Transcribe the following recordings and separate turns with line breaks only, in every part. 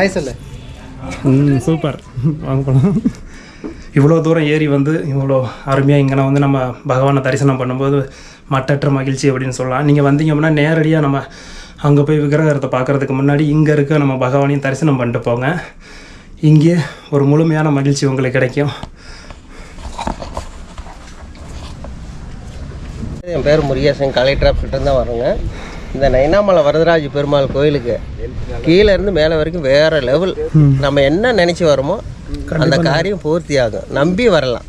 Hi சொல்லு
ம் super. வாங்க போகலாம் இவ்வளோ தூரம் ஏறி வந்து இவ்வளோ அருமையாக இங்கே வந்து நம்ம பகவானை தரிசனம் பண்ணும்போது மட்டற்ற மகிழ்ச்சி அப்படின்னு சொல்லலாம். நீங்கள் வந்தீங்க அப்படின்னா நேரடியாக நம்ம அங்கே போய் விக்கிரகத்தை பார்க்குறதுக்கு முன்னாடி இங்கே இருக்க நம்ம பகவானையும் தரிசனம் பண்ணிட்டு போங்க. இங்கே ஒரு முழுமையான மகிழ்ச்சி உங்களுக்கு கிடைக்கும்.
என் பேர் முருகேசன் கலெக்டர் ஆஃபீஸ்ட்டு தான் வரோங்க இந்த நைனாமலை வரதராஜ பெருமாள் கோயிலுக்கு கீழே இருந்து மேலே வரைக்கும் வேற லெவல் நம்ம என்ன நினச்சி வரோமோ அந்த காரியம் பூர்த்தி ஆகும் நம்பி வரலாம்.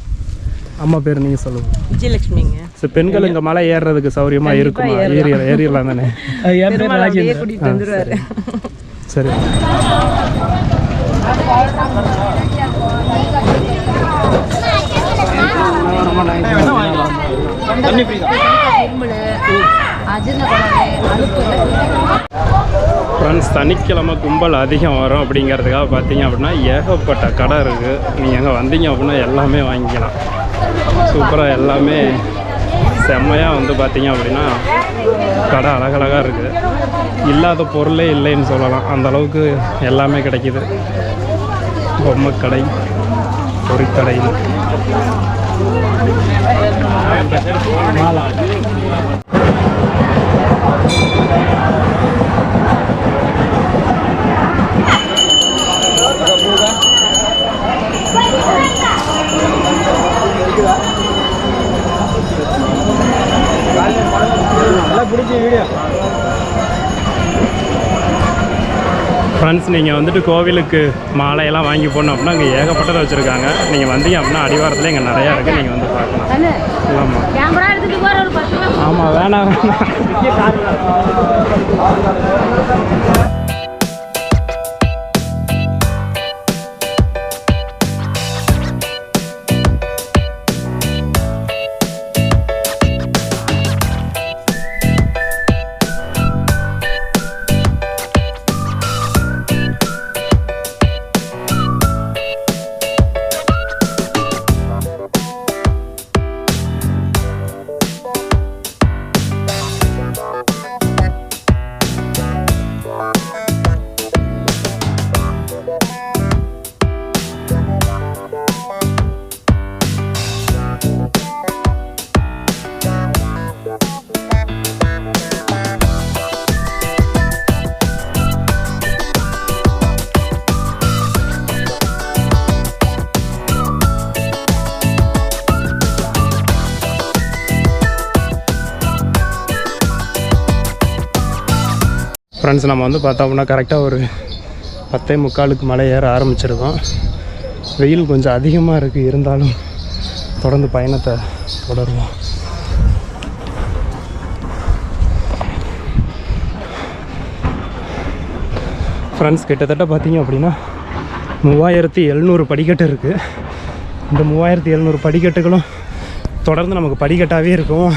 அம்மா பேர் நீங்கள் சொல்லுங்கள்
விஜயலட்சுமிங்க.
சரி பெண்கள் இங்கே மலை ஏறுறதுக்கு சௌரியமாக இருக்குமா? ஏறி ஏறிடலாம் தானே?
பெருமாள் அப்படியே
ஃப்ரெண்ட்ஸ் சனிக்கிழமை கும்பல் அதிகம் வரும் அப்படிங்கிறதுக்காக பார்த்தீங்க அப்படின்னா ஏகப்பட்ட கடை இருக்குது நீங்கள் அங்கே வந்தீங்க அப்படின்னா எல்லாமே வாங்கிக்கலாம். சூப்பராக எல்லாமே செம்மையாக வந்து பார்த்தீங்க அப்படின்னா கடை அழகழகாக இருக்குது இல்லாத பொருளே இல்லைன்னு சொல்லலாம். அந்தளவுக்கு எல்லாமே கிடைக்கிது. பொம்மை கடை பொறிக்கடை Thank you. ஃப்ரெண்ட்ஸ் நீங்கள் வந்துட்டு கோவிலுக்கு மாலையெல்லாம் வாங்கி போடணும் அப்படின்னா அங்கே ஏகப்பட்டதை வச்சுருக்காங்க. நீங்கள் வந்தீங்க அப்படின்னா அடிவாரத்தில் இங்கே நிறையா இருக்குது நீங்கள் வந்து பார்க்கலாம். ஆமாம் ஆமாம் வேணாம் வேணாம். ஃப்ரெண்ட்ஸ் நம்ம வந்து பார்த்தோம்னா கரெக்டாக ஒரு பத்தே முக்காலுக்கு மலை ஏற ஆரம்பிச்சிருக்கோம். வெயில் கொஞ்சம் அதிகமாக இருக்குது இருந்தாலும் தொடர்ந்து பயணத்தை தொடருவோம். ஃப்ரெண்ட்ஸ் கிட்டத்தட்ட பார்த்தீங்க அப்படின்னா மூவாயிரத்தி எழுநூறு படிக்கட்டு இருக்குது இந்த மூவாயிரத்தி எழுநூறு படிக்கட்டுகளும் தொடர்ந்து நமக்கு படிக்கட்டாகவே இருக்கும்.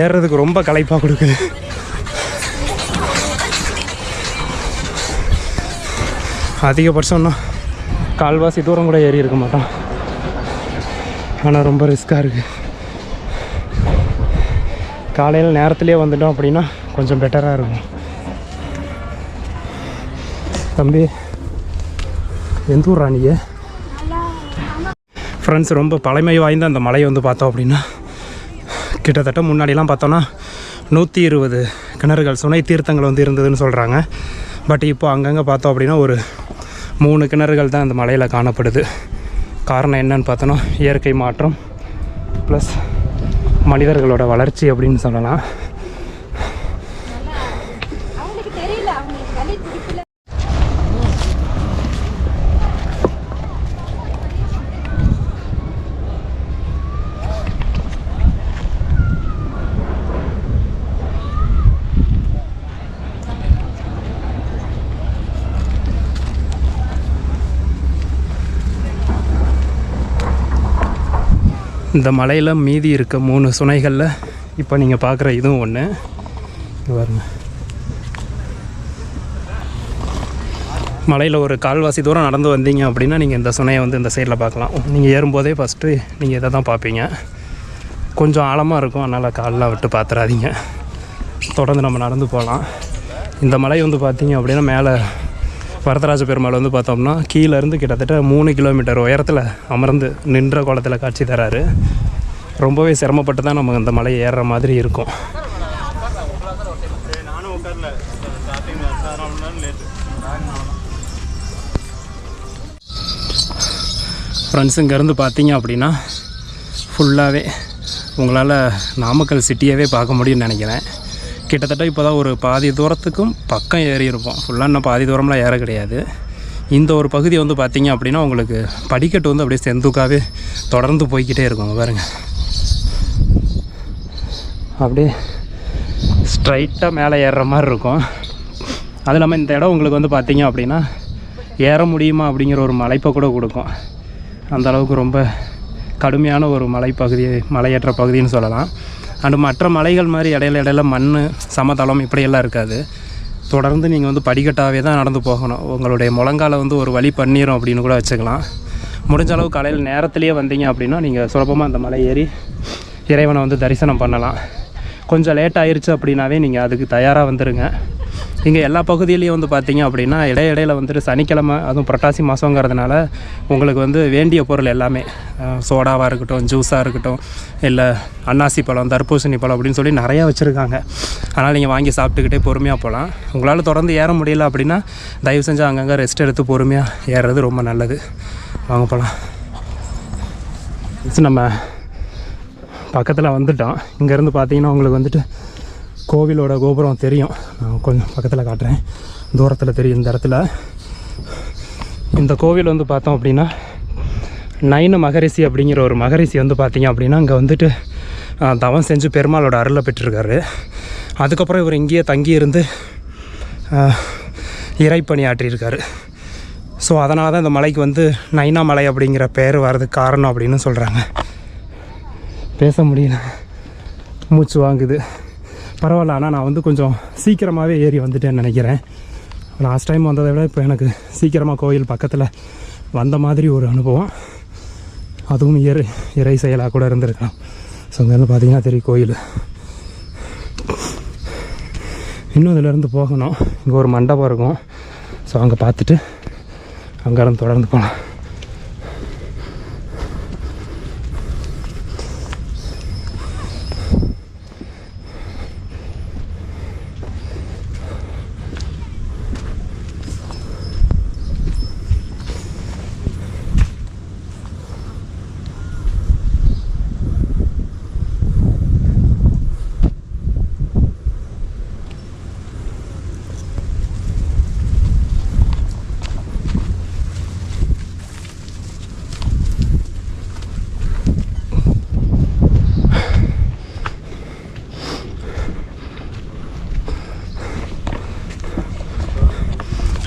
ஏறுறதுக்கு ரொம்ப களைப்பாக கொடுக்குது. அதிகபட்சம்னா கால்வாசி தூரம் கூட ஏறி இருக்க மாட்டோம் ஆனால் ரொம்ப ரிஸ்க்காக இருக்குது காலையில் நேரத்துலேயே வந்துட்டோம் அப்படின்னா கொஞ்சம் பெட்டராக இருக்கும். தம்பி எந்த ஊர் ராணிய ஃப்ரெண்ட்ஸ் ரொம்ப பழமை வாய்ந்த அந்த மலையை வந்து பார்த்தோம் அப்படின்னா கிட்டத்தட்ட முன்னாடிலாம் பார்த்தோன்னா நூற்றி இருபது கிணறுகள் சுனை தீர்த்தங்கள் வந்து இருந்ததுன்னு சொல்கிறாங்க பட் இப்போ அங்கங்கே பார்த்தோம் அப்படின்னா ஒரு மூணு கிணறுகள் தான் அந்த மலையில் காணப்படுது. காரணம் என்னன்னு பார்த்தோன்னா இயற்கை மாற்றம் ப்ளஸ் மனிதர்களோட வளர்ச்சி அப்படின்னு சொல்லலாம். இந்த மலையில் மீதி இருக்க மூணு சுனைகளில் இப்போ நீங்கள் பார்க்குற இதுவும் ஒன்று பாருங்க. மலையில் ஒரு கால்வாசி தூரம் நடந்து வந்தீங்க அப்படின்னா நீங்கள் இந்த சுனையை வந்து இந்த சைடில் பார்க்கலாம். நீங்கள் ஏறும்போதே ஃபஸ்ட்டு நீங்கள் இதை தான் பார்ப்பீங்க. கொஞ்சம் ஆழமாக இருக்கும். அதனால் காலெலாம் விட்டு பார்த்துடாதீங்க தொடர்ந்து நம்ம நடந்து போகலாம் இந்த மலை வந்து பார்த்தீங்க அப்படின்னா மேலே வரதராஜ பெருமாள் வந்து பார்த்தோம்னா கீழேருந்து கிட்டத்தட்ட மூணு கிலோமீட்டர் உயரத்தில் அமர்ந்து நின்ற கோலத்தில் காட்சி தராரு. ரொம்பவே சிரமப்பட்டு தான் நம்ம இந்த மலையை ஏறுற மாதிரி இருக்கும். ஃப்ரெண்ட்ஸ் இங்கேருந்து பார்த்தீங்க அப்படின்னா ஃபுல்லாகவே உங்களால் நாமக்கல் சிட்டியவே பார்க்க முடியும்னு நினைக்கிறேன். கிட்டத்தட்ட இப்போ தான் ஒரு பாதி தூரத்துக்கும் பக்கம் ஏறி இருப்போம். ஃபுல்லாக இன்னும் பாதி தூரம்லாம் ஏற கிடையாது. இந்த ஒரு பகுதி வந்து பார்த்திங்க அப்படின்னா உங்களுக்கு படிக்கட்டு வந்து அப்படியே செந்துக்காவே தொடர்ந்து போய்கிட்டே இருக்கும். பாருங்கள் அப்படியே ஸ்ட்ரைட்டாக மேலே ஏறுற மாதிரி இருக்கும். அது இல்லாமல் இந்த இடம் உங்களுக்கு வந்து பார்த்திங்க அப்படின்னா ஏற முடியுமா அப்படிங்கிற ஒரு மலைப்பை கூட கொடுக்கும். அந்த அளவுக்கு ரொம்ப கடுமையான ஒரு மலைப்பகுதி மலையேற்ற பகுதின்னு சொல்லலாம். அண்டு மற்ற மலைகள் மாதிரி இடையில இடையில மண் சமதளம் இப்படியெல்லாம் இருக்காது. தொடர்ந்து நீங்கள் வந்து படிக்கட்டாகவே தான் நடந்து போகணும். உங்களுடைய முழங்கால வந்து ஒரு வழி பண்ணிடும் அப்படின்னு கூட வச்சுக்கலாம். முடிஞ்ச அளவு காலையில் நேரத்துலேயே வந்தீங்க அப்படின்னா நீங்கள் சுலபமாக அந்த மலை ஏறி இறைவனை வந்து தரிசனம் பண்ணலாம். கொஞ்சம் லேட் ஆயிடுச்சு அப்படின்னாவே நீங்கள் அதுக்கு தயாராக வந்துடுங்க இங்கே எல்லா பகுதியிலையும் வந்து பார்த்திங்க அப்படின்னா இடைய இடையில வந்துட்டு சனிக்கிழமை அதுவும் புரட்டாசி மாதங்கிறதுனால உங்களுக்கு வந்து வேண்டிய பொருள் எல்லாமே. சோடாவாக இருக்கட்டும் ஜூஸாக இருக்கட்டும் இல்லை அன்னாசி பழம் தர்பூசணி பழம் அப்படின்னு சொல்லி நிறையா வச்சுருக்காங்க. அதனால் நீங்கள் வாங்கி சாப்பிட்டுக்கிட்டே பொறுமையாக போகலாம் உங்களால் தொடர்ந்து ஏற முடியல அப்படின்னா தயவு செஞ்சு அங்கங்கே ரெஸ்ட் எடுத்து பொறுமையாக ஏறுறது ரொம்ப நல்லது. வாங்க போகலாம் நம்ம பக்கத்தில் வந்துட்டோம். இங்கேருந்து பார்த்தீங்கன்னா உங்களுக்கு வந்துட்டு கோவிலோட கோபுரம் தெரியும். நான் கொஞ்சம் பக்கத்தில் காட்டுறேன். தூரத்தில் தெரியும் இந்த இடத்துல. இந்த கோவில் வந்து பார்த்தோம் அப்படின்னா நைன மகரிஷி அப்படிங்கிற ஒரு மகரிஷி வந்து பார்த்தீங்க அப்படின்னா அங்கே வந்துட்டு தவம் செஞ்சு பெருமாளோட அருளை பெற்றிருக்காரு. அதுக்கப்புறம் இவர் இங்கேயே தங்கியிருந்து இறைப்பணி ஆற்றியிருக்காரு ஸோ அதனால தான் இந்த மலைக்கு வந்து நைனா மலை அப்படிங்கிற பேர் வர்றதுக்கு காரணம் அப்படின்னு சொல்கிறாங்க பேச முடியல. மூச்சு வாங்குது. பரவாயில்ல ஆனால் நான் வந்து கொஞ்சம் சீக்கிரமாகவே ஏறி வந்துட்டேன்னு நினைக்கிறேன். லாஸ்ட் டைம் வந்ததை விட இப்போ எனக்கு சீக்கிரமாக கோயில் பக்கத்தில் வந்த மாதிரி ஒரு அனுபவம். அதுவும் இறை இறை செயலாக கூட இருந்திருக்கலாம். ஸோ அங்கேருந்து பார்த்தீங்கன்னா தெரியும் கோயில். இன்னும் இதிலேருந்து போகணும். இங்கே ஒரு மண்டபம் இருக்கும். ஸோ அங்கே பார்த்துட்டு அங்கேருந்து தொடர்ந்து போகலாம்.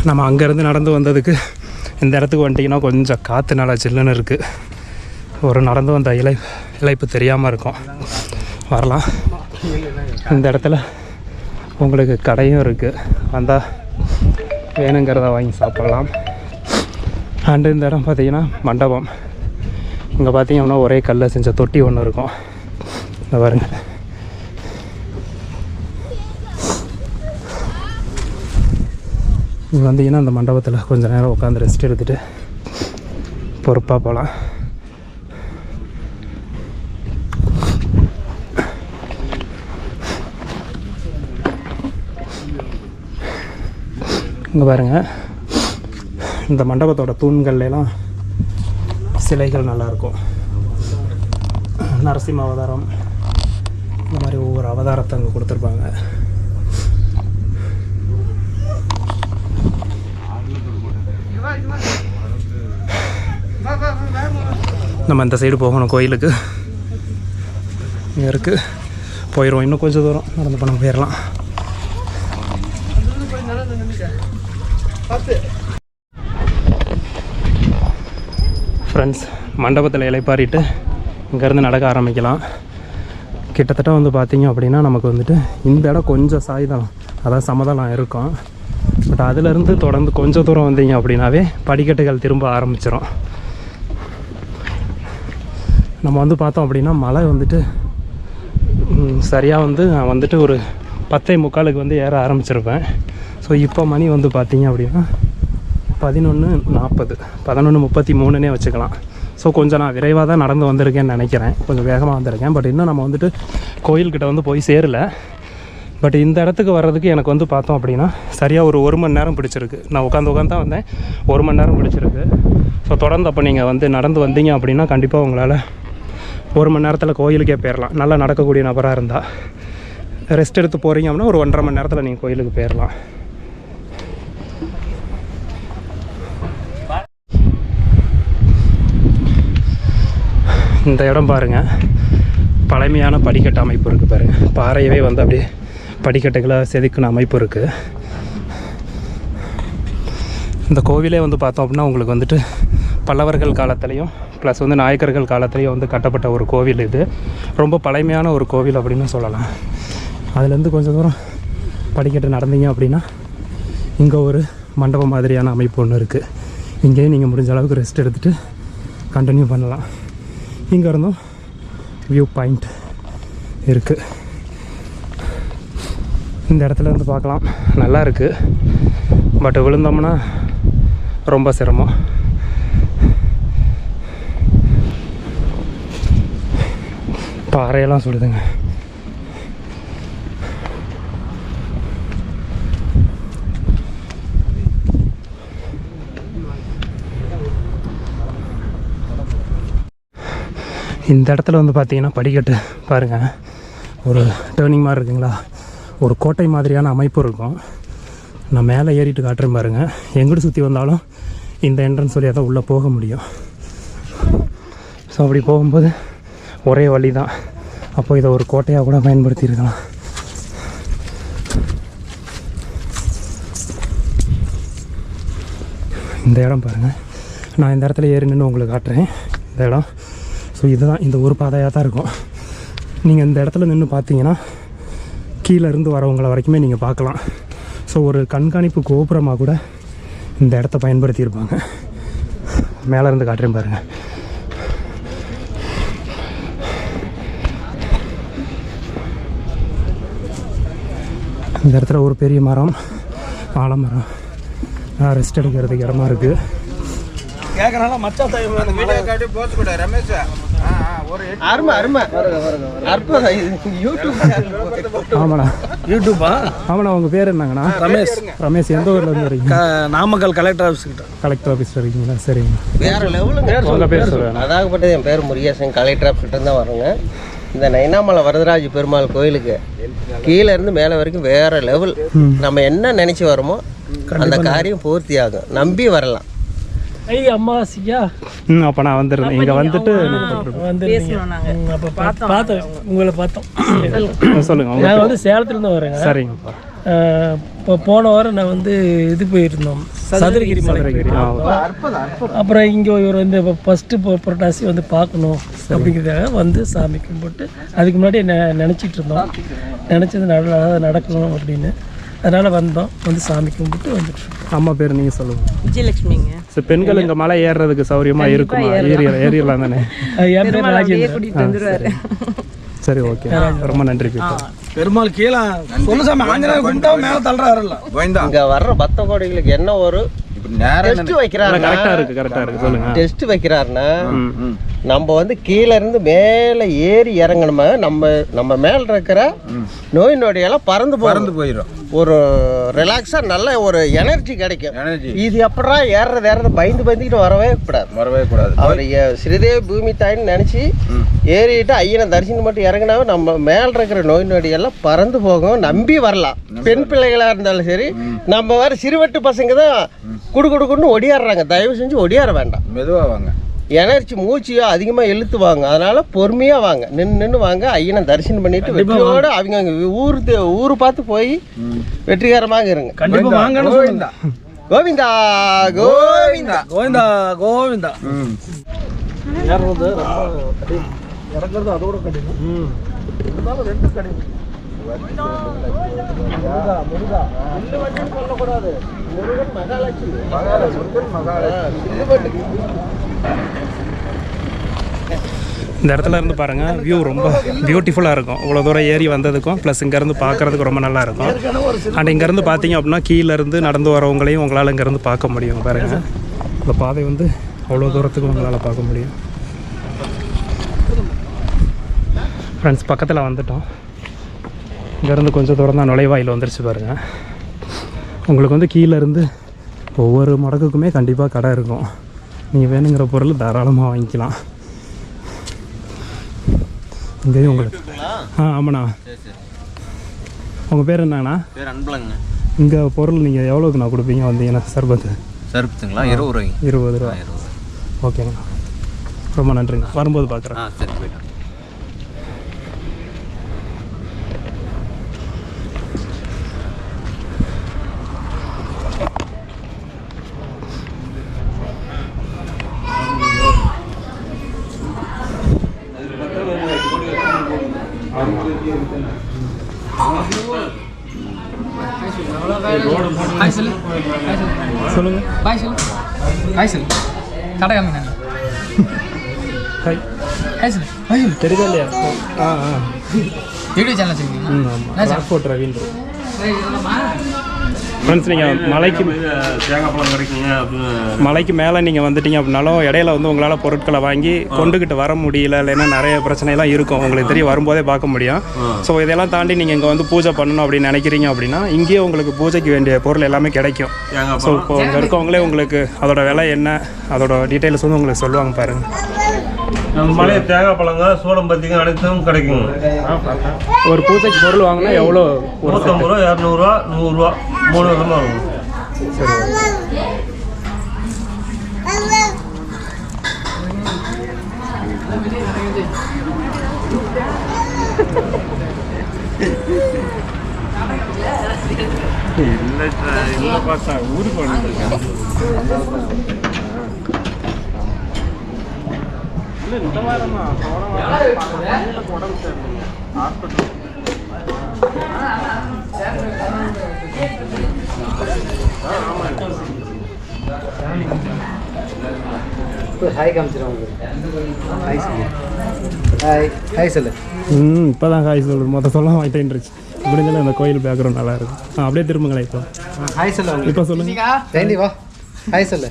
நம்ம அங்கேருந்து நடந்து வந்ததுக்கு இந்த இடத்துக்கு வந்துட்டிங்கன்னா கொஞ்சம் காற்று நல்லா சில்லுன்னு இருக்குது ஒரு நடந்து வந்த இலை இழைப்பு தெரியாமல் இருக்கும். வரலாம். இந்த இடத்துல உங்களுக்கு கடையும் இருக்குது வந்தால் வேணுங்கிறத வாங்கி சாப்பிட்லாம். அண்டு இந்த இடம் பார்த்திங்கன்னா மண்டபம். இங்கே பார்த்திங்கன்னா ஒரே கல்லை செஞ்ச தொட்டி ஒன்று இருக்கும். இந்த பாருங்கள் இங்கே வந்தீங்கன்னா அந்த மண்டபத்தில் கொஞ்சம் நேரம் உட்காந்து ரெஸ்ட் எடுத்துகிட்டு பொறுப்பாக போகலாம் இங்கே பாருங்கள் இந்த மண்டபத்தோட தூண்கள்லாம் சிலைகள் நல்லாயிருக்கும் நரசிம்ம அவதாரம் இந்த மாதிரி ஒவ்வொரு அவதாரத்தை அங்கே கொடுத்துருப்பாங்க. நம்ம இந்த சைடு போகணும் கோயிலுக்கு. இங்கே இருக்குது போயிடுவோம் இன்னும் கொஞ்சம் தூரம் நடந்து பண்ண போயிடலாம் ஃப்ரெண்ட்ஸ் மண்டபத்தில் இலைப்பாரிட்டு இங்கேருந்து நடக்க ஆரம்பிக்கலாம். கிட்டத்தட்ட வந்து பார்த்திங்க அப்படின்னா நமக்கு வந்துட்டு இந்த இடம் கொஞ்சம் சாய்தளம். அதாவது சமதளம் இருக்கும். பட் அதுலேருந்து தொடர்ந்து கொஞ்சம் தூரம் வந்தீங்க அப்படின்னாவே படிக்கட்டுகள் திரும்ப ஆரம்பிச்சிடும் நம்ம வந்து பார்த்தோம் அப்படின்னா மலை வந்துட்டு சரியாக வந்து நான் வந்துட்டு ஒரு பத்தே முக்காலுக்கு வந்து ஏற ஆரம்பிச்சிருப்பேன். ஸோ இப்போ மணி வந்து பார்த்தீங்க அப்படின்னா பதினொன்று நாற்பது. பதினொன்று முப்பத்தி மூணுனே வச்சுக்கலாம். ஸோ கொஞ்சம் நான் விரைவாக தான் நடந்து வந்திருக்கேன்னு நினைக்கிறேன். கொஞ்சம் வேகமாக வந்திருக்கேன். பட் இன்னும் நம்ம வந்துட்டு கோயில்கிட்ட வந்து போய் சேரல. பட் இந்த இடத்துக்கு வர்றதுக்கு எனக்கு வந்து பார்த்தோம் அப்படின்னா சரியாக ஒரு ஒரு மணி நேரம் பிடிச்சிருக்கு. நான் உட்காந்து உட்காந்து தான் வந்தேன். ஒரு மணி நேரம் பிடிச்சிருக்கு. ஸோ தொடர்ந்து அப்போ நீங்கள் வந்து நடந்து வந்தீங்க அப்படின்னா கண்டிப்பாக உங்களால் ஒரு மணி நேரத்தில் கோயிலுக்கே போயிடலாம் நல்லா நடக்கக்கூடிய நபராக இருந்தால் ரெஸ்ட் எடுத்து போகிறீங்க அப்படின்னா ஒரு ஒன்றரை மணி நேரத்தில் நீங்கள் கோயிலுக்கு போயிடலாம் இந்த இடம் பாருங்கள் பழமையான படிக்கட்டு அமைப்பு இருக்குது பாருங்கள் பாறையவே வந்து அப்படியே படிக்கட்டுகளை செதுக்கின அமைப்பு இருக்குது இந்த கோவிலே வந்து பார்த்தோம் அப்படின்னா உங்களுக்கு வந்துட்டு பல்லவர்கள் காலத்துலேயும் ப்ளஸ் வந்து நாயக்கர்கள் காலத்துலேயே வந்து கட்டப்பட்ட ஒரு கோவில் இது. ரொம்ப பழமையான ஒரு கோவில் அப்படின்னு சொல்லலாம். அதுலேருந்து கொஞ்சம் தூரம் படிக்கட்டு நடந்தீங்க அப்படின்னா இங்கே ஒரு மண்டபம் மாதிரியான அமைப்பு ஒன்று இருக்குது இங்கேயே நீங்கள் முடிஞ்ச அளவுக்கு ரெஸ்ட் எடுத்துகிட்டு கண்டினியூ பண்ணலாம். இங்கே இருந்தும் வியூ பாயிண்ட் இருக்குது இந்த இடத்துல இருந்து பார்க்கலாம். நல்லா இருக்குது பட் விழுந்தோம்னா ரொம்ப சிரமம். பாறையெல்லாம் சுடுதுங்க. இந்த இடத்துல வந்து பார்த்தீங்கன்னா படிக்கட்டு பாருங்கள் ஒரு டேர்னிங் மாதிரி இருக்குங்களா? ஒரு கோட்டை மாதிரியான அமைப்பு இருக்கும். நான் மேலே ஏறிட்டு காட்டுறேன் பாருங்கள் எங்கிட்டு சுற்றி வந்தாலும் இந்த என்ட்ரன்ஸ் வழியாக தான் உள்ளே போக முடியும். ஸோ அப்படி போகும்போது ஒரே வழி தான் அப்போ இதை ஒரு கோட்டையாக கூட பயன்படுத்தியிருக்கலாம். இந்த இடம் பாருங்கள் நான் இந்த இடத்துல ஏறி நின்று உங்களுக்கு காட்டுறேன். இந்த இடம். ஸோ இதுதான். இந்த ஒரு பாதையாக தான் இருக்கும். நீங்கள் இந்த இடத்துல நின்று பார்த்தீங்கன்னா கீழே இருந்து வரைக்குமே நீங்கள் பார்க்கலாம். ஸோ ஒரு கண்காணிப்பு கோபுரமாக கூட இந்த இடத்த பயன்படுத்தியிருப்பாங்க. மேலே இருந்து காட்டுறேன் பாருங்கள் இந்த இடத்துல ஒரு பெரிய மரம் ஆலமரம் ரெஸ்ட் எடுக்கிறதுக்கு இடமா இருக்குது
அருமை அருமை. அற்புதம். யூடியூப்
ஆமாண்ணா.
யூடியூப்பா
ஆமாண்ணா உங்கள் பேர் என்னங்கண்ணா?
ரமேஷ்.
ரமேஷ் எந்த ஊர்ல இருந்து வரீங்க?
க- நாமக்கல் கலெக்டர் ஆஃபீஸ் கிட்ட.
கலெக்டர் ஆஃபீஸ் வரீங்களா சரிங்க
வேற லெவலுங்க
உங்கள் பேர்
அதாகப்பட்டது என் பேர் முருகேசன். கலெக்டர் தான் வரேங்க. இந்த நைனாமலை வரதராஜ பெருமாள் கோயிலுக்கு கீழே இருந்து மேலே வரைக்கும் வேற லெவல் நம்ம என்ன நினச்சி வரோமோ அந்த காரியம் பூர்த்தி ஆகும் நம்பி வரலாம்.
ஐயா அம்மாவாசையா?
ம் அப்போ நான் வந்துடுறேன். இங்கே வந்துட்டு
பார்த்தோம். உங்களை பார்த்தோம்.
சொல்லுங்கள்
நாங்கள் வந்து சேலத்துலேருந்து வரேங்க.
சரிங்கப்பா.
இப்போ போன வாரம் நான் வந்து இது போயிருந்தோம். சதுரகிரி மலை
ஆ,
அப்புறம் இங்கே ஒரு இந்த ஃபஸ்ட்டு புரட்டாசி வந்து பார்க்கணும் அப்படிங்கிறதுக்காக வந்து சாமி கும்பிட்டு அதுக்கு முன்னாடி நெ நினச்சிட்டு இருந்தோம். நினச்சது நல்லா நடக்கணும் அப்படின்னு. அதனால் வந்தோம் வந்து சாமி கும்பிட்டு வந்துட்டு.
அம்மா பேர் நீங்கள் சொல்லுங்கள்
விஜயலட்சுமிங்க.
சரி பெண்கள் இங்கே மலை ஏறுறதுக்கு சௌரியமாக இருக்குமா? ஏறிய ஏறிடலாம் தானே?
என் பேர் ராஜேந்திரன்.
சரி ஓகே. ரொம்ப நன்றி
பெருமாள் கீழே சொல்லு சாமி ஆஞ்சநேயர் கும்பிட்டா மேலே தள்ளுறாருல்ல.
இங்க வர்ற பக்த கோடிகளுக்கு என்ன ஒரு டெஸ்ட் வைக்கிறாங்க
கரெக்டாக இருக்குது கரெக்டாக இருக்குது சொல்லுங்கள்
டெஸ்ட் வைக்கிறாருன்னா
ம்
நம்ம வந்து கீழே இருந்து மேலே ஏறி இறங்கணுமா? நம்ம நம்ம மேல இருக்கிற நோய் நொடியெல்லாம் பறந்து பறந்து
போயிடும்
ஒரு ரிலாக்ஸாக நல்ல ஒரு எனர்ஜி கிடைக்கும்.
எனர்ஜி
இது எப்படா ஏறுறது ஏறது பயந்து பயந்துக்கிட்டு வரவே கூடாது.
வரவே கூடாது.
அவர் ஸ்ரீதேவி பூமி தாயின்னு நினச்சி ஏறிட்டு ஐயனை தரிசனம் மட்டும் இறங்கினாவே நம்ம மேல இருக்கிற நோய் நொடியெல்லாம் பறந்து போகும் நம்பி வரலாம். பெண் பிள்ளைகளாக இருந்தாலும் சரி நம்ம வர சிறுவட்டு பசங்க தான் குடு குடுக்குன்னு ஒடியாடுறாங்க. தயவு செஞ்சு ஒடியார வேண்டாம்.
மெதுவா வாங்க.
எனர்ஜி மூச்சு அதிகமாக இழுத்துவாங்க அதனால பொறுமையாக வாங்க. நின்று நின்று வாங்க. ஐயனை தரிசனம் பண்ணிட்டு வெற்றியோட அவங்க அவங்க ஊர் தே- ஊர் பார்த்து போய் வெற்றிகரமாக இருங்க.
கண்டிப்பா வாங்கன்னு சொல்லுங்க.
கோவிந்தா கோவிந்தா.
கோவிந்தா கோவிந்தா. இறங்குறது அதோட கடினம். இருந்தாலும் ரெண்டு கடினம். முருகா முருகா
சொல்லக்கூடாது முருகன் மகாலட்சுமி
மகாலட்சுமி மகாலட்சுமி
இந்த இடத்துல இருந்து பாருங்கள் வியூ ரொம்ப பியூட்டிஃபுல்லாக இருக்கும். இவ்வளோ தூரம் ஏறி வந்ததுக்கும் ப்ளஸ் இங்கேருந்து பார்க்குறதுக்கு ரொம்ப நல்லா இருக்கும். அண்ட் இங்கேருந்து பார்த்தீங்க அப்படின்னா கீழேருந்து நடந்து வரவங்களையும் உங்களால் இங்கேருந்து பார்க்க முடியும். பாருங்கள் இந்த பாதை வந்து அவ்வளோ தூரத்துக்கு உங்களால் பார்க்க முடியும். ஃப்ரெண்ட்ஸ் பக்கத்தில் வந்துட்டோம். இங்கேருந்து கொஞ்சம் தூரம் தான் நுழைவாயில் வந்துருச்சு பாருங்கள் உங்களுக்கு வந்து கீழே இருந்து ஒவ்வொரு மடக்குக்குமே கண்டிப்பாக கடை இருக்கும். நீங்கள் வேணுங்கிற பொருள் தாராளமாக வாங்கிக்கலாம். இங்கேயும் உங்களுக்கு ஆ ஆமாண்ணா. உங்கள் பேர் என்னங்கண்ணா?
பேர் அன்பழங்க
இங்கே பொருள் நீங்கள் எவ்வளோக்குண்ணா கொடுப்பீங்க வந்தீங்கன்னா சர்பத்து?
சருப்புங்களா இருபது ரூபாய்ங்க.
இருபது ரூபா. ஓகேங்கண்ணா. ரொம்ப நன்றிங்க வரும்போது பார்க்குறேன்.
ஆ சரி போயிட்டு
சொல்லுங்கள்
பாய் சொல்லு பாய் சொல்லு கடை காமிங்க
ஹாய்
ஹாய் சொல்லு பாய் சொல்லு
தெரியுதா இல்லையா? ஆ ஆ.
வீடியோ சேனல் வச்சுருக்கீங்க
ஆமாம் டிரான்ஸ்போர்ட் ரவீந்திர ஃப்ரெண்ட்ஸ் நீங்கள் மலைக்கு
தேங்காய் பழம் கிடைக்குங்க அப்படின்னு
மலைக்கு மேலே நீங்கள் வந்துட்டீங்க அப்படின்னாலும் இடையில வந்து உங்களால் பொருட்களை வாங்கி கொண்டுக்கிட்டு வர முடியல இல்லைன்னா நிறைய பிரச்சனைலாம் இருக்கும். உங்களுக்கு தெரியும் வரும்போதே பார்க்க முடியும். ஸோ இதெல்லாம் தாண்டி நீங்கள் இங்கே வந்து பூஜை பண்ணணும் அப்படின்னு நினைக்கிறீங்க அப்படின்னா இங்கேயே உங்களுக்கு பூஜைக்கு வேண்டிய பொருள் எல்லாமே கிடைக்கும். ஸோ இப்போ இங்கே இருக்கவங்களே உங்களுக்கு அதோட விலை என்ன அதோட டீட்டெயில்ஸ் வந்து உங்களுக்கு சொல்லுவாங்க பாருங்கள்
நம்ம மலையை தேங்காய் பழங்க சோளம் பத்திங்க அனைத்தும் கிடைக்குங்க.
ஒரு பூஜைக்கு பொருள் வாங்கினா எவ்வளோ? ஒரு
நூற்றம்பது ரூபா இரநூறுவா நூறுரூவா மூணு விதமாக இருக்கும்.
ஹாய் காமிச்சிடும் ஹாய் சொல்லு. ஹாய் ஹாய் சொல்லு.
ம் இப்போ தான் காய் சொல்லுது மொத்த சொல்ல இப்படி இருந்தாலும் அந்த கோயில் பேக்ரவுண்ட் நல்லா இருக்கும். ஆ அப்படியே திரும்புங்களேன் இப்போ.
ஹாய் சொல்லு
இப்போ சொல்லுங்க.
வா. ஹாய் சொல்லு.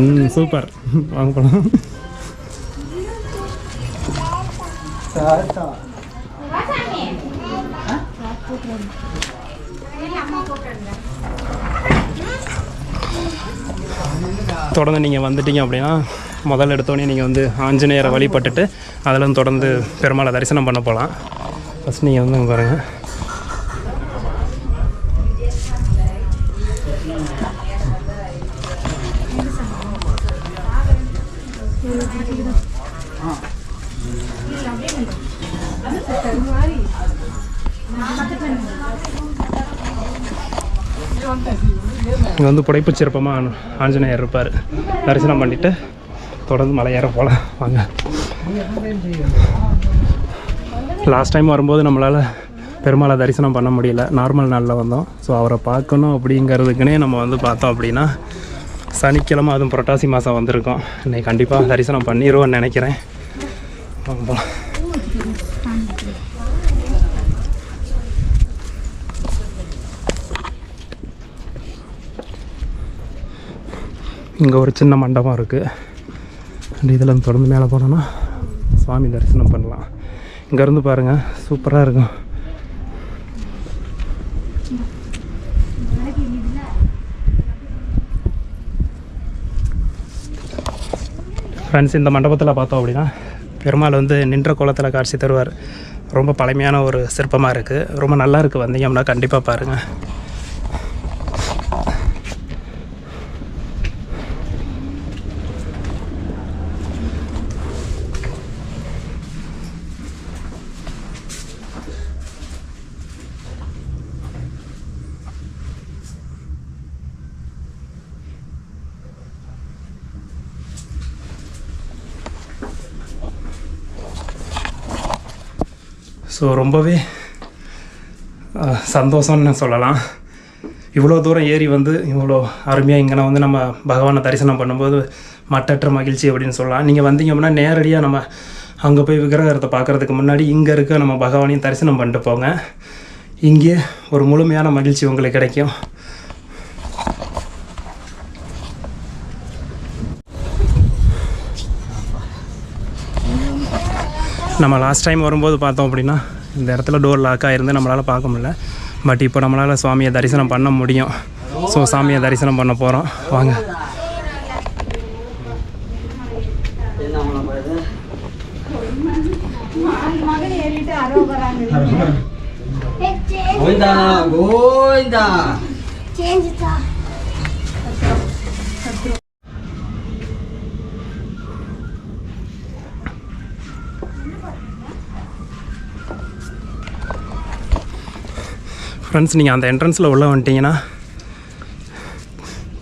ம் சூப்பர். வாங்க போகலாம் தொடர்ந்து நீங்கள் வந்துட்டீங்க அப்படின்னா முதல்ல எடுத்தோடனே நீங்கள் வந்து ஆஞ்சநேயரை வழிபட்டுட்டு அதில் தொடர்ந்து பெருமாளை தரிசனம் பண்ண போகலாம் ஃபஸ்ட் நீங்கள் வந்து பாருங்கள் இங்கே வந்து புடைப்பு சிற்பமாக ஆஞ்சநேயர் இருப்பார். தரிசனம் பண்ணிவிட்டு தொடர்ந்து மலை ஏற போகலாம் வாங்க. லாஸ்ட் டைம் வரும்போது நம்மளால் பெருமாளை தரிசனம் பண்ண முடியல. நார்மல் நாளில் வந்தோம். ஸோ அவரை பார்க்கணும் அப்படிங்கிறதுக்குனே நம்ம வந்து பார்த்தோம் அப்படின்னா சனிக்கிழமை அதுவும் புரட்டாசி மாதம் வந்திருக்கோம். இன்னைக்கு கண்டிப்பாக தரிசனம் பண்ணிடுவோன்னு நினைக்கிறேன். போகலாம் இங்கே ஒரு சின்ன மண்டபம் இருக்குது அண்ட் இதில் தொடர்ந்து மேலே போனோன்னா சுவாமி தரிசனம் பண்ணலாம். இங்கேருந்து பாருங்கள் சூப்பராக இருக்கும். ஃப்ரெண்ட்ஸ் இந்த மண்டபத்தில் பார்த்தோம் அப்படின்னா பெருமாள் வந்து நின்ற கோலத்தில் காட்சி தருவார். ரொம்ப பழமையான ஒரு சிற்பமாக இருக்குது ரொம்ப நல்லா இருக்குது வந்தீங்க அப்படின்னா கண்டிப்பாக பாருங்கள் ஸோ ரொம்பவே சந்தோஷம்னு சொல்லலாம். இவ்வளோ தூரம் ஏறி வந்து இவ்வளோ அருமையாக இங்கே வந்து நம்ம பகவானை தரிசனம் பண்ணும்போது மட்டற்ற மகிழ்ச்சி அப்படின்னு சொல்லலாம். நீங்கள் வந்தீங்க அப்படின்னா நேரடியாக நம்ம அங்கே போய் விக்கிரகத்தை பார்க்குறதுக்கு முன்னாடி இங்கே இருக்க நம்ம பகவானையும் தரிசனம் பண்ணிட்டு போங்க. இங்கே ஒரு முழுமையான மகிழ்ச்சி உங்களுக்கு கிடைக்கும். நம்ம லாஸ்ட் டைம் வரும்போது பார்த்தோம் அப்படின்னா இந்த இடத்துல டோர் லாக்காக இருந்து நம்மளால் பார்க்க முடியல. பட் இப்போ நம்மளால் சுவாமியை தரிசனம் பண்ண முடியும். ஸோ சாமியை தரிசனம் பண்ண போகிறோம் வாங்க.
கோவிந்தா கோவிந்தா.
ஃப்ரெண்ட்ஸ் நீங்கள் அந்த என்ட்ரன்ஸில் உள்ளே வந்துட்டிங்கன்னா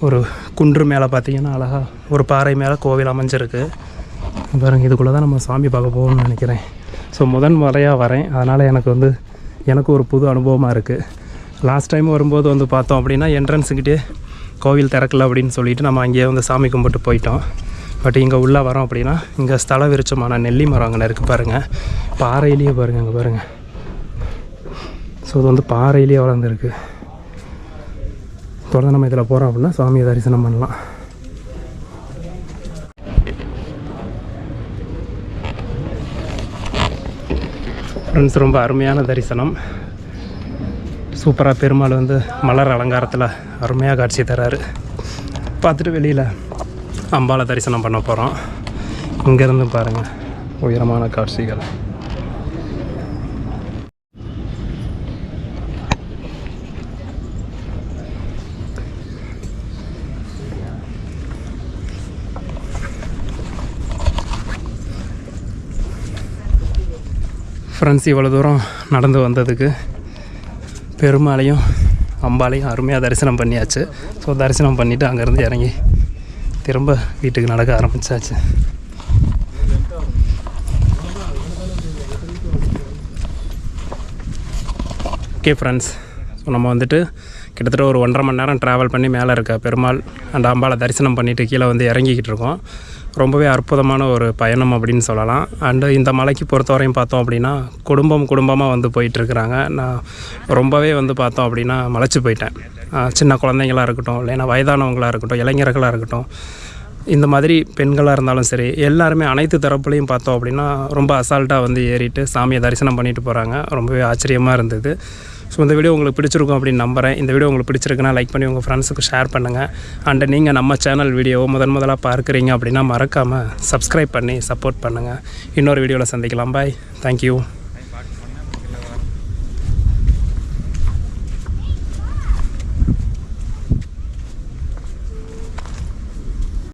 ஒரு குன்று மேலே பார்த்தீங்கன்னா அழகாக ஒரு பாறை மேலே கோவில் அமைஞ்சிருக்கு. பாருங்க இதுக்குள்ளே தான் நம்ம சாமி பார்க்க போகணும்னு நினைக்கிறேன். ஸோ முதன் முறையாக வரேன். அதனால் எனக்கு வந்து எனக்கு ஒரு புது அனுபவமாக இருக்குது லாஸ்ட் டைம் வரும்போது வந்து பார்த்தோம் அப்படின்னா என்ட்ரன்ஸுக்கிட்டே கோவில் திறக்கல அப்படின்னு சொல்லிட்டு நம்ம அங்கேயே வந்து சாமி கும்பிட்டு போயிட்டோம். பட் இங்கே உள்ளே வரோம் அப்படின்னா இங்கே ஸ்தல விருச்சமான நெல்லி மரம் அங்கே இருக்குது பாருங்கள் பாறையிலேயே பாருங்கள் அங்கே பாருங்கள் ஸோ இது வந்து பாறையிலேயே வளர்ந்துருக்கு. தொடர்ந்து நம்ம இதில் போகிறோம் அப்படின்னா சுவாமியை தரிசனம் பண்ணலாம். ஃப்ரெண்ட்ஸ் ரொம்ப அருமையான தரிசனம். சூப்பராக பெருமாள் வந்து மலர் அலங்காரத்தில் அருமையாக காட்சி தராரு. பார்த்துட்டு வெளியில் அம்பாளை தரிசனம் பண்ண போகிறோம் இங்கேருந்து பாருங்கள் உயரமான காட்சிகள். ஃப்ரெண்ட்ஸ் இவ்வளோ தூரம் நடந்து வந்ததுக்கு பெருமாளையும் அம்பாளையும் அருமையாக தரிசனம் பண்ணியாச்சு. ஸோ தரிசனம் பண்ணிவிட்டு அங்கேருந்து இறங்கி திரும்ப வீட்டுக்கு நடக்க ஆரம்பித்தாச்சு ஓகே ஃப்ரெண்ட்ஸ் ஸோ நம்ம வந்துட்டு கிட்டத்தட்ட ஒரு ஒன்றரை மணி நேரம் ட்ராவல் பண்ணி மேலே இருக்க பெருமாள் அண்ட் அம்பாளை தரிசனம் பண்ணிவிட்டு கீழே வந்து இறங்கிக்கிட்டு இருக்கோம். ரொம்பவே அற்புதமான ஒரு பயணம் அப்படின்னு சொல்லலாம். அண்டு இந்த மலைக்கு பொறுத்தவரையும் பார்த்தோம் அப்படின்னா குடும்பம் குடும்பமாக வந்து போயிட்டுருக்குறாங்க. நான் ரொம்பவே வந்து பார்த்தோம் அப்படின்னா மலைச்சு போயிட்டேன். சின்ன குழந்தைங்களாக இருக்கட்டும் இல்லைன்னா வயதானவங்களாக இருக்கட்டும் இளைஞர்களாக இருக்கட்டும் இந்த மாதிரி பெண்களாக இருந்தாலும் சரி எல்லாருமே அனைத்து தரப்புலையும் பார்த்தோம் அப்படின்னா ரொம்ப அசால்ட்டாக வந்து ஏறிட்டு சாமியை தரிசனம் பண்ணிட்டு போகிறாங்க ரொம்பவே ஆச்சரியமாக இருந்தது. ஸோ இந்த வீடியோ உங்களுக்கு பிடிச்சிருக்கும் அப்படின்னு நம்புகிறேன் இந்த வீடியோ உங்களுக்கு பிடிச்சிருக்குன்னா லைக் பண்ணி உங்கள் ஃப்ரெண்ட்ஸுக்கு ஷேர் பண்ணுங்கள் அண்ட் நீங்கள் நம்ம சேனல் வீடியோவை முதன் முதலாக பார்க்குறீங்க அப்படின்னா மறக்காமல் சப்ஸ்கிரைப் பண்ணி சப்போர்ட் பண்ணுங்கள் இன்னொரு வீடியோவில் சந்திக்கலாம். Bye thank you